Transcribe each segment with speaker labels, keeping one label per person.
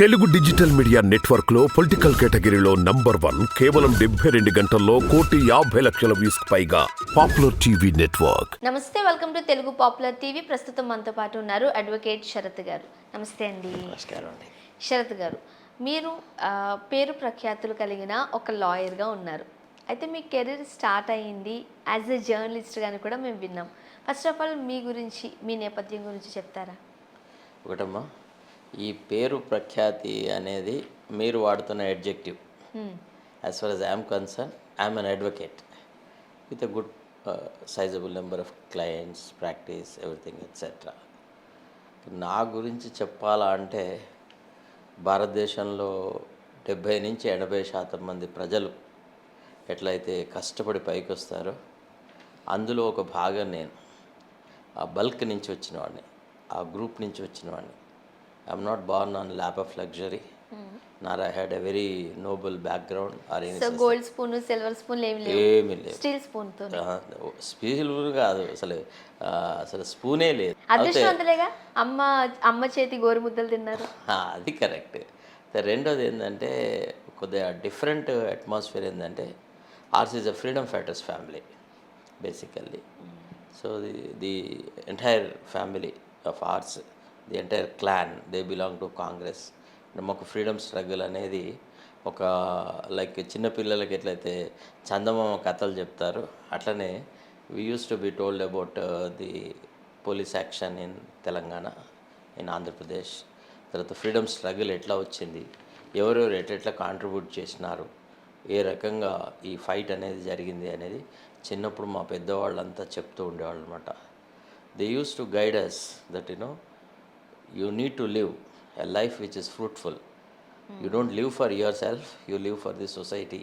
Speaker 1: Telugu digital media నెట్వర్క్లో political కేటగిరీలో number one కేవలం డెబ్బై రెండు గంటల్లో కోటి యాభై లక్షల వ్యూస్ పైగా పాపులర్ టీవీ నెట్వర్క్.
Speaker 2: నమస్తే welcome to Telugu popular TV. ప్రస్తుతం మనతో పాటు ఉన్నారు అడ్వకేట్ శరత్ గారు. నమస్తే అండి. శరత్ గారు మీరు పేరు ప్రఖ్యాతులు కలిగిన ఒక లాయర్గా ఉన్నారు. అయితే మీ కెరీర్ స్టార్ట్ అయ్యింది యాజ్ ఎ జర్నలిస్ట్గాని కూడా మేము విన్నాం. ఫస్ట్ ఆఫ్ ఆల్ మీ గురించి మీ నేపథ్యం గురించి చెప్తారా?
Speaker 3: ఒకటమ్మా ఈ పేరు ప్రఖ్యాతి అనేది మీరు వాడుతున్న adjective
Speaker 2: Hmm.
Speaker 3: As far as I'm concern I'm an advocate with a good sizable number of clients practice everything etcetera నా గురించి చెప్పాలా అంటే భారతదేశంలో డెబ్భై నుంచి ఎనభై శాతం మంది ప్రజలు ఎట్లయితే కష్టపడి పైకి వస్తారో అందులో ఒక భాగం నేను. ఆ బల్క్ నుంచి వచ్చిన వాడిని ఆ గ్రూప్ నుంచి వచ్చిన వాడిని. I'm not born on lap of luxury nor I had a very noble background or
Speaker 2: gold spoon silver spoon ఏమి
Speaker 3: లేదు
Speaker 2: స్టీల్ స్పూన్తో
Speaker 3: స్పీల్ కాదు. అసలు అసలు స్పూనే లేదు.
Speaker 2: అదృష్టవంతులేగా అమ్మ అమ్మ చేతి గోరుముద్దలు తిన్నారు.
Speaker 3: అది కరెక్ట్. రెండోది ఏంటంటే కొద్దిగా డిఫరెంట్ అట్మాస్ఫియర్ ఏంటంటే ours is a freedom fighters family basically. So the the entire family of ours the entire clan they belong to Congress. మాకు ఫ్రీడమ్ స్ట్రగుల్ అనేది ఒక లైక్ చిన్నపిల్లలకి ఎట్లయితే చందమామ కథలు చెప్తారు అట్లనే we used to be told about the police action in Telangana in Andhra Pradesh తర్వాత freedom struggle ఎట్లా వచ్చింది? ఎవరెవరు ఎట్లెట్లా కాంట్రిబ్యూట్ చేసినారు? ఏ రకంగా ఈ ఫైట్ అనేది జరిగింది అనేది చిన్నప్పుడు మా పెద్దవాళ్ళంతా చెప్తూ ఉండేవాళ్ళు అనమాట they used to guide us that you know you need to live a life which is fruitful you don't live for yourself you live for the society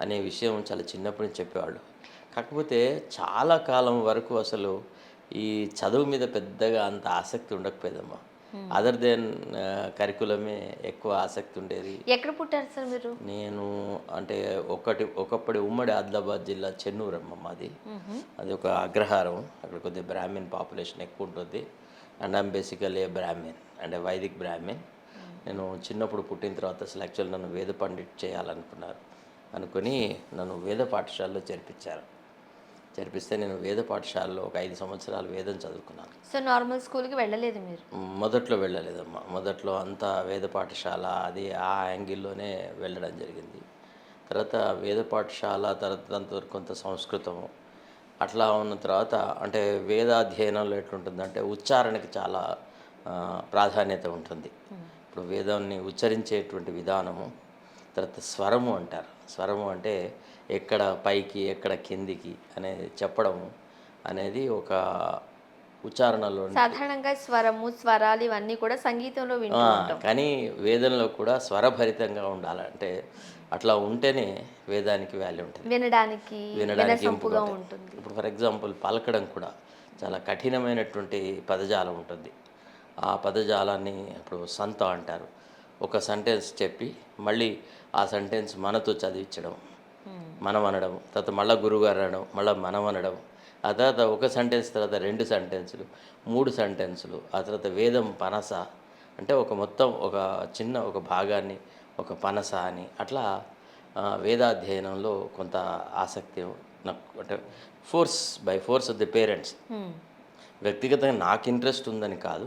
Speaker 3: అనే విషయం చాలా చిన్నప్పటి నుంచి చెప్పేవాళ్ళు. కాకపోతే చాలా కాలం వరకు అసలు ఈ చదువు మీద పెద్దగా అంత ఆసక్తి ఉండకపోయేదమ్మా. అదర్ దెన్ కరికులమే ఎక్కువ ఆసక్తి ఉండేది.
Speaker 2: ఎక్కడ పుట్టారు సార్ మీరు?
Speaker 3: నేను అంటే ఒకటి ఒకప్పటి ఉమ్మడి ఆదిలాబాద్ జిల్లా చెన్నూరు అమ్మ మాది అది ఒక అగ్రహారం. అక్కడ కొద్దిగా బ్రాహ్మిన్ పాపులేషన్ ఎక్కువ ఉంటుంది. And I'm basically a Brahmin అంటే వైదిక్ బ్రాహ్మిన్ నేను చిన్నప్పుడు పుట్టిన తర్వాత అసలు యాక్చువల్ నన్ను వేద పండిట్ చేయాలనుకున్నారు. అనుకుని నన్ను వేద పాఠశాలలో చేర్పించారు. చేర్పిస్తే నేను వేద పాఠశాలలో ఒక ఐదు సంవత్సరాలు వేదం చదువుకున్నాను.
Speaker 2: సో నార్మల్ స్కూల్కి వెళ్ళలేదు మీరు?
Speaker 3: మొదట్లో వెళ్ళలేదమ్మా. మొదట్లో అంతా వేద పాఠశాల అది ఆ యాంగిల్లోనే వెళ్ళడం జరిగింది. తర్వాత వేద పాఠశాల తర్వాత కొంత సంస్కృతము. అట్లా ఉన్న తర్వాత అంటే వేదాధ్యయనంలో ఎట్లుంటుందంటే ఉచ్చారణకి చాలా ప్రాధాన్యత ఉంటుంది. ఇప్పుడు వేదాన్ని ఉచ్చరించేటువంటి విధానము తర్వాత స్వరము అంటారు. స్వరము అంటే ఎక్కడ పైకి ఎక్కడ కిందికి అనేది చెప్పడము అనేది ఒక ఉచ్చారణలో
Speaker 2: సాధారణంగా స్వరము స్వరాలు ఇవన్నీ కూడా సంగీతంలో
Speaker 3: కానీ వేదంలో కూడా స్వరభరితంగా ఉండాలంటే అట్లా ఉంటేనే వేదానికి వాల్యూ ఉంటుంది.
Speaker 2: వినడానికి
Speaker 3: వినడానికి
Speaker 2: ఉంటుంది.
Speaker 3: ఇప్పుడు ఫర్ ఎగ్జాంపుల్ పలకడం కూడా చాలా కఠినమైనటువంటి పదజాలం ఉంటుంది. ఆ పదజాలాన్ని ఇప్పుడు సంత అంటారు. ఒక సెంటెన్స్ చెప్పి మళ్ళీ ఆ సెంటెన్స్ మనతో చదివించడం మనం అనడం తర్వాత మళ్ళీ గురుగారు అనడం మళ్ళీ మనం అనడం ఆ తర్వాత ఒక సెంటెన్స్ తర్వాత రెండు సెంటెన్సులు మూడు సెంటెన్సులు ఆ తర్వాత వేదం పనస అంటే ఒక మొత్తం ఒక చిన్న ఒక భాగాన్ని ఒక పనస అని. అట్లా వేదాధ్యయనంలో కొంత ఆసక్తి నాకు అంటే force by force of the parents. వ్యక్తిగతంగా నాకు ఇంట్రెస్ట్ ఉందని కాదు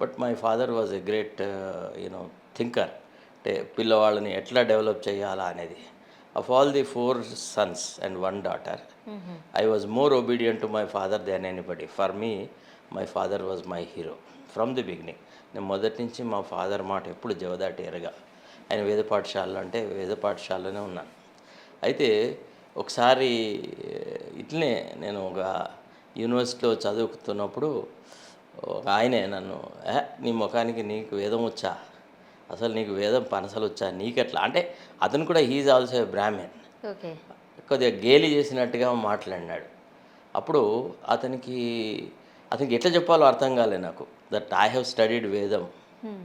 Speaker 3: but my father was a great you know thinker. అంటే పిల్లవాళ్ళని ఎట్లా డెవలప్ చేయాలా అనేది. Of all the four sons and one daughter I was more obedient to my father then anybody for me my father was my hero from the beginning నేను మొదటి నుంచి మా father మాట ఎప్పుడు జవదాటి ఎరగా. ఆయన వేద పాఠశాలలో అంటే వేద పాఠశాలలోనే ఉన్నాను. అయితే ఒకసారి ఇట్లనే నేను ఒక యూనివర్సిటీలో చదువుతున్నప్పుడు ఒక ఆయనే నన్ను "ఏ, నీ ముఖానికి నీకు వేదం వచ్చా? అసలు నీకు వేదం పనసలు వచ్చా? నీకెట్లా? అంటే అతను కూడా హీజ్ ఆల్సో ఏ బ్రాహ్మణ్ కొద్దిగా గేలి చేసినట్టుగా మాట్లాడినాడు. అప్పుడు అతనికి అతనికి ఎట్లా చెప్పాలో అర్థం కాలే నాకు. దట్ ఐ హ్యావ్ స్టడీడ్ వేదం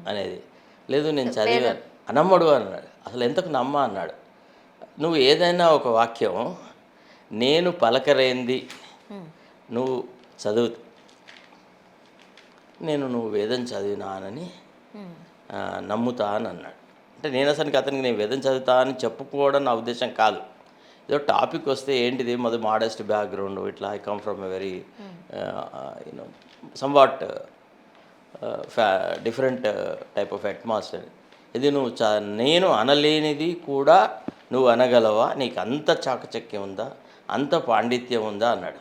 Speaker 3: అనేది. లేదు నేను చదివాను. నమ్మడు అన్నాడు. అసలు ఎంతకు నమ్మ అన్నాడు. నువ్వు ఏదైనా ఒక వాక్యం నేను పలకరేంది నువ్వు చదువు నేను నువ్వు వేదం చదివినానని నమ్ముతా అని అన్నాడు అంటే నేను అసలు అతనికి నేను వేదం చదువుతా అని చెప్పుకోవడం నా ఉద్దేశం కాదు. ఏదో టాపిక్ వస్తే ఏంటిది మొదటి మోడెస్ట్ బ్యాక్గ్రౌండ్ ఇట్లా I come from a very you know somewhat ఫ్యా డిఫరెంట్ టైప్ ఆఫ్ అట్మాస్ఫియర్ ఇది నువ్వు చ నేను అనలేనిది కూడా నువ్వు అనగలవా? నీకు అంత చాకచక్యం ఉందా? అంత పాండిత్యం ఉందా? అన్నాడు.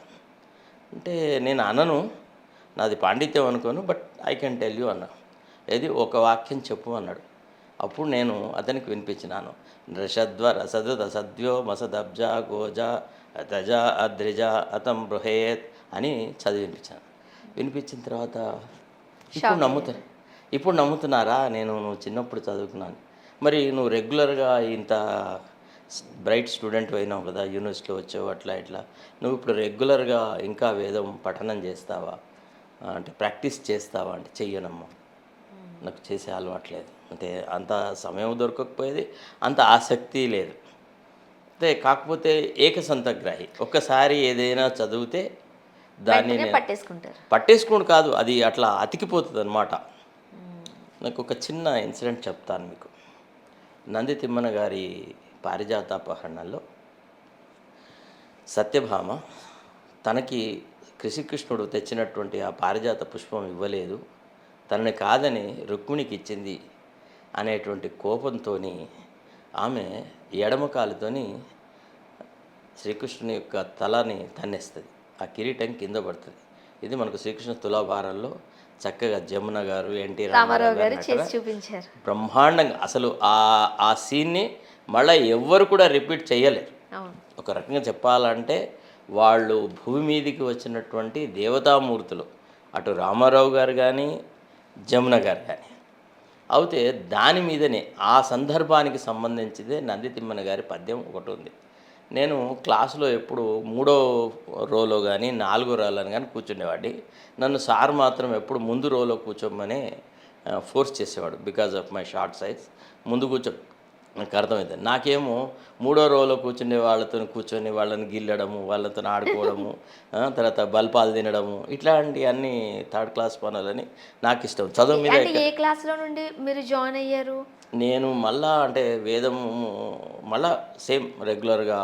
Speaker 3: అంటే నేను అనను. నాది పాండిత్యం అనుకోను but I can tell you అన్నా ఏది? ఒక వాక్యం చెప్పు అన్నాడు. అప్పుడు నేను అతనికి వినిపించినాను. రసద్వ రసదు రసద్వ్యో మసదబ్జ గోజ తజ అద్రిజ అతం బృహేత్ అని చదివి వినిపించాను. వినిపించిన తర్వాత ఇప్పుడు నమ్ముతారు. ఇప్పుడు నమ్ముతున్నారా? నేను నువ్వు చిన్నప్పుడు చదువుకున్నాను. మరి నువ్వు రెగ్యులర్గా ఇంత బ్రైట్ స్టూడెంట్ అయినావు కదా యూనివర్సిటీలో వచ్చావు అట్లా ఇట్లా. నువ్వు ఇప్పుడు రెగ్యులర్గా ఇంకా వేదం పఠనం చేస్తావా? అంటే ప్రాక్టీస్ చేస్తావా? అంటే చెయ్యనమ్మా. నాకు చేసే అలవాట్లేదు అంటే అంత సమయం దొరకకపోయేది అంత ఆసక్తి లేదు. అంటే కాకపోతే ఏకసంతగ్రాహి. ఒక్కసారి ఏదైనా చదివితే దాన్ని
Speaker 2: పట్టేసుకుంటారు.
Speaker 3: పట్టేసుకోండి కాదు అది అట్లా అతికిపోతుంది అనమాట నాకు ఒక చిన్న ఇన్సిడెంట్ చెప్తాను మీకు. నంది తిమ్మన గారి పారిజాతాపహరణలో సత్యభామ తనకి కృషికృష్ణుడు తెచ్చినటువంటి ఆ పారిజాత పుష్పం ఇవ్వలేదు. తనని కాదని రుక్మిణికి ఇచ్చింది అనేటువంటి కోపంతో ఆమె ఎడమకాలుతోని శ్రీకృష్ణుని యొక్క తలని తన్నేస్తుంది. ఆ కిరీటం కింద పడుతుంది. ఇది మనకు శ్రీకృష్ణ తులాభారంలో చక్కగా జమున గారు ఎన్టీ
Speaker 2: రామారావు గారు చేసి చూపించారు.
Speaker 3: బ్రహ్మాండంగా అసలు ఆ ఆ సీన్ని మళ్ళీ ఎవ్వరు కూడా రిపీట్ చేయలేరు. ఒక రకంగా చెప్పాలంటే వాళ్ళు భూమి మీదికి వచ్చినటువంటి దేవతామూర్తులు అటు రామారావు గారు కానీ జమున గారు కానీ అయితే దాని మీదనే ఆ సందర్భానికి సంబంధించిందే నందితిమ్మన గారి పద్యం ఒకటి ఉంది. నేను క్లాసులో ఎప్పుడు మూడో రోలో కానీ నాలుగో రోలో కానీ కూర్చునేవాడిని నన్ను సార్ మాత్రం ఎప్పుడు ముందు రోలో కూర్చోమని ఫోర్స్ చేసేవాడు because of my short size. ముందు కూర్చో నాకు అర్థమవుతుంది నాకేమో మూడో రోలో కూర్చునే వాళ్ళతో కూర్చొని వాళ్ళని గిల్లడము వాళ్ళతో ఆడుకోవడము తర్వాత బల్పాలు తినడము ఇట్లాంటి అన్ని థర్డ్ క్లాస్ పనులని నాకు ఇష్టం చదువు మీద
Speaker 2: ఏ క్లాస్లో నుండి మీరు జాయిన్ అయ్యారు?
Speaker 3: నేను మళ్ళా అంటే వేదం మళ్ళా సేమ్ రెగ్యులర్గా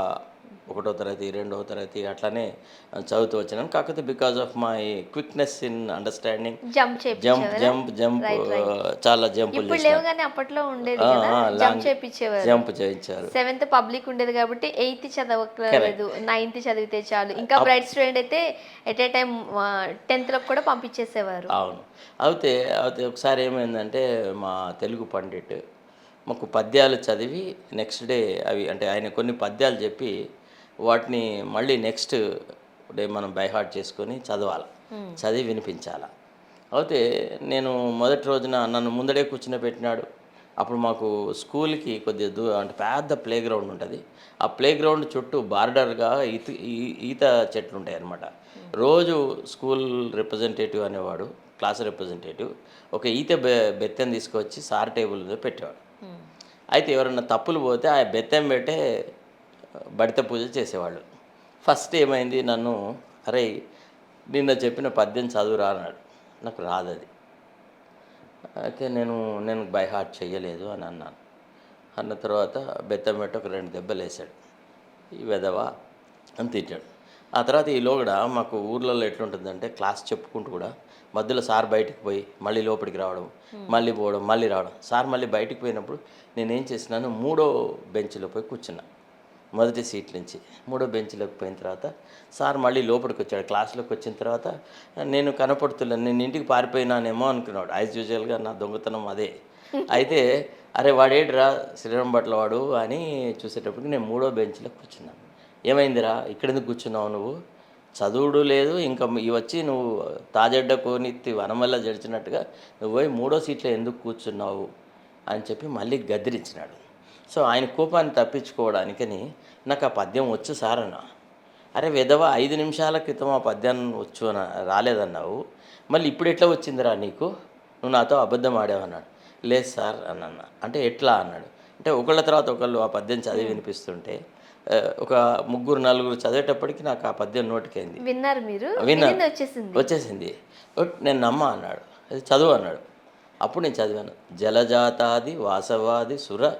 Speaker 3: ఒకటో తరగతి రెండో తరగతి అట్లానే చదువుతూ వచ్చినాను కాకపోతే because of my quickness in understanding
Speaker 2: jump
Speaker 3: jump jump jump చాలా జంపులు
Speaker 2: అప్పట్లో ఉండేది జంప్ చేయించేవారు
Speaker 3: జంప్ చేయించారు.
Speaker 2: సెవెంత్ పబ్లిక్ ఉండేది కాబట్టి ఎయిత్ చదవట్లేదు నైన్త్ చదివితే చాలు. ఇంకా బ్రైట్ స్టూడెంట్ అయితే ఎట్ ఏ టైం టెన్త్లో కూడా పంపించేసేవారు.
Speaker 3: అవును. అయితే అయితే ఒకసారి ఏమైందంటే మా తెలుగు పండిట్ మాకు పద్యాలు చదివి నెక్స్ట్ డే అవి అంటే ఆయన కొన్ని పద్యాలు చెప్పి వాటిని మళ్ళీ నెక్స్ట్ డే మనం బైహార్ట్ చేసుకొని చదవాలి. చదివి వినిపించాలి. అయితే నేను మొదటి రోజున నన్ను ముందడే కూర్చుని పెట్టినాడు. అప్పుడు మాకు స్కూల్కి కొద్దిగా దూ అంటే పెద్ద ప్లే గ్రౌండ్ ఉంటుంది. ఆ ప్లే గ్రౌండ్ చుట్టూ బార్డర్గా ఈత ఈ- ఈత చెట్లు ఉంటాయి అన్నమాట రోజు స్కూల్ రిప్రజెంటేటివ్ అనేవాడు క్లాస్ రిప్రజెంటేటివ్ ఒక ఈత బె బెత్తెం తీసుకొచ్చి సార్ టేబుల్ మీద పెట్టేవాడు. అయితే ఎవరన్నా తప్పులు పోతే ఆ బెత్తం పెట్టే బడిత పూజ చేసేవాళ్ళు. ఫస్ట్ ఏమైంది? నన్ను అరే నిన్న చెప్పిన పద్యం చదువురా అన్నాడు. నాకు రాదది. అయితే నేను నేను బై హార్ట్ చెయ్యలేదు అని అన్నాను. అన్న తర్వాత బెత్తం పెట్టి ఒక రెండు దెబ్బలు వేసాడు ఈ వెదవా అని తిట్టాడు. ఆ తర్వాత ఈ లోగడ మాకు ఊర్లలో ఎట్లుంటుందంటే క్లాస్ చెప్పుకుంటూ కూడా మధ్యలో సార్ బయటికి పోయి మళ్ళీ లోపలికి రావడం మళ్ళీ పోవడం మళ్ళీ రావడం. సార్ మళ్ళీ బయటికి పోయినప్పుడు నేనేం చేసినాను? మూడో బెంచ్లో పోయి కూర్చున్నా. మొదటి సీట్ నుంచి. మూడో బెంచ్లోకి పోయిన తర్వాత సార్ మళ్ళీ లోపలికి వచ్చాడు. క్లాస్లోకి వచ్చిన తర్వాత నేను కనపడుతున్నాను నేను ఇంటికి పారిపోయినానేమో అనుకున్నాడు. యాజ్ యూజువల్గా నా దొంగతనం అదే. అయితే అరే వాడేడ్రా శ్రీరామ్ భట్ల వాడు అని చూసేటప్పటికి నేను మూడో బెంచ్లో కూర్చున్నాను. ఏమైందిరా? ఇక్కడెందుకు కూర్చున్నావు నువ్వు? చదువుడు లేదు ఇంకా ఇవి వచ్చి నువ్వు తాజెడ్డ కోనిత్తి వనమల్ల జడిచినట్టుగా నువ్వు పోయి మూడో సీట్లో ఎందుకు కూర్చున్నావు? అని చెప్పి మళ్ళీ గద్దిరించినాడు. సో ఆయన కోపాన్ని తప్పించుకోవడానికని నాకు ఆ పద్యం వచ్చు సార్ అన్న అరే విధవ ఐదు నిమిషాల క్రితం ఆ పద్యాన్ని వచ్చు అన రాలేదన్నావు. మళ్ళీ ఇప్పుడు ఎట్లా వచ్చిందిరా నీకు? నువ్వు నాతో అబద్ధం ఆడావన్నాడు లేదు సార్ అన్న అంటే ఎట్లా అన్నాడు? అంటే ఒకళ్ళ తర్వాత ఒకళ్ళు ఆ పద్యం చదివి వినిపిస్తుంటే ఒక ముగ్గురు నలుగురు చదివేటప్పటికి నాకు ఆ పద్యం నోటికైంది.
Speaker 2: విన్నారు మీరు?
Speaker 3: విన్నా
Speaker 2: వినింది వచ్చేసింది?
Speaker 3: వచ్చేసింది. నేను నమ్మ అన్నాడు. అది చదువు అన్నాడు. అప్పుడు నేను చదివాను. జలజాతాది వాసవాది సుర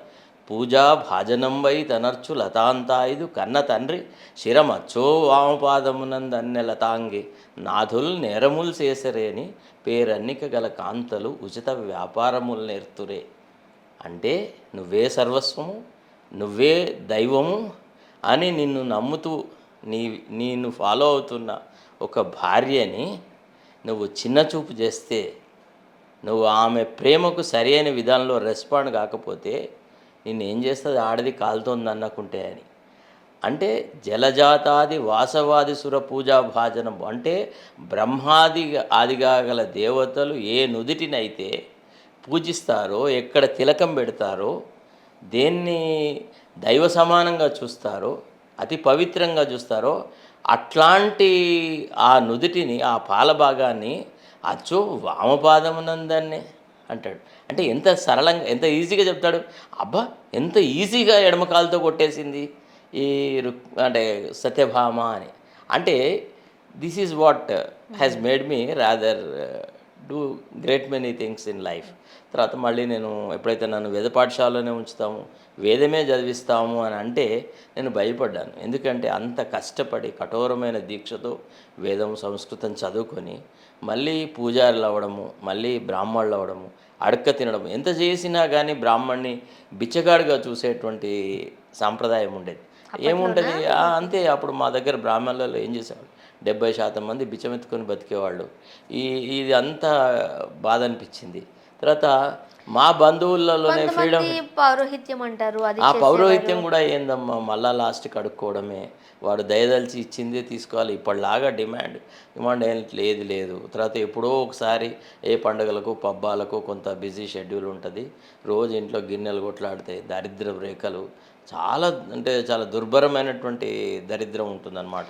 Speaker 3: పూజా భాజనం వై తనర్చు లతాంతాయుధు కన్న తండ్రి శిరమచ్చో వామపాదమునందన్నె లతాంగి నాథుల్ నేరముల్ చేసరేని పేరన్నిక గల కాంతలు ఉచిత వ్యాపారములు నేర్తురే. అంటే నువ్వే సర్వస్వము నువ్వే దైవము అని నిన్ను నమ్ముతూ నీ నేను ఫాలో అవుతున్న ఒక భార్యని నువ్వు చిన్న చూపు చేస్తే నువ్వు ఆమె ప్రేమకు సరైన విధానంలో రెస్పాండ్ కాకపోతే నిన్ను ఏం చేస్తుంది? ఆడది కాలుతోంది అన్నకుంటే అని. అంటే జలజాతాది వాసవాది సుర పూజా భాజనం అంటే బ్రహ్మాది ఆదిగా గల దేవతలు ఏ నుదిటినైతే పూజిస్తారో ఎక్కడ తిలకం పెడతారో దేన్ని దైవ సమానంగా చూస్తారో అతి పవిత్రంగా చూస్తారో అట్లాంటి ఆ నుదుటిని ఆ పాల భాగాన్ని అచ్చో వామపాదమునందాన్ని అంటాడు. అంటే ఎంత సరళంగా ఎంత ఈజీగా చెప్తాడు? అబ్బా ఎంత ఈజీగా ఎడమకాలతో కొట్టేసింది ఈ రుక్ అంటే సత్యభామ అని. అంటే this is what has made me rather do great many things in life. తర్వాత మళ్ళీ నేను ఎప్పుడైతే నన్ను వేద పాఠశాలలోనే ఉంచుతాము వేదమే చదివిస్తాము అని అంటే నేను భయపడ్డాను. ఎందుకంటే అంత కష్టపడి కఠోరమైన దీక్షతో వేదం సంస్కృతం చదువుకొని మళ్ళీ పూజారులు అవ్వడము మళ్ళీ బ్రాహ్మణులు అవ్వడము అడక్క తినడం ఎంత చేసినా కానీ బ్రాహ్మణ్ణి బిచ్చగాడిగా చూసేటువంటి సాంప్రదాయం ఉండేది. ఏముంటుంది అంతే. అప్పుడు మా దగ్గర బ్రాహ్మణులలో ఏం చేసేవాళ్ళు? డెబ్బై శాతం మంది బిచ్చమెత్తుకొని బతికేవాళ్ళు. ఈ ఇది అంతా బాధ అనిపించింది. తర్వాత మా బంధువులలోనే ఫ్రీడమ్
Speaker 2: పౌరోహిత్యం అంటారు
Speaker 3: ఆ పౌరోహిత్యం కూడా ఏందమ్మా మళ్ళా లాస్ట్కి అడుక్కోవడమే. వాడు దయదలిచి ఇచ్చిందే తీసుకోవాలి. ఇప్పటిలాగా డిమాండ్ డిమాండ్ ఏం లేదు లేదు. తర్వాత ఎప్పుడో ఒకసారి ఏ పండుగలకు పబ్బాలకు కొంత బిజీ షెడ్యూల్ ఉంటుంది. రోజు ఇంట్లో గిన్నెలు కొట్లాడితే దరిద్ర రేఖలు చాలా అంటే చాలా దుర్భరమైనటువంటి దరిద్రం ఉంటుందన్నమాట.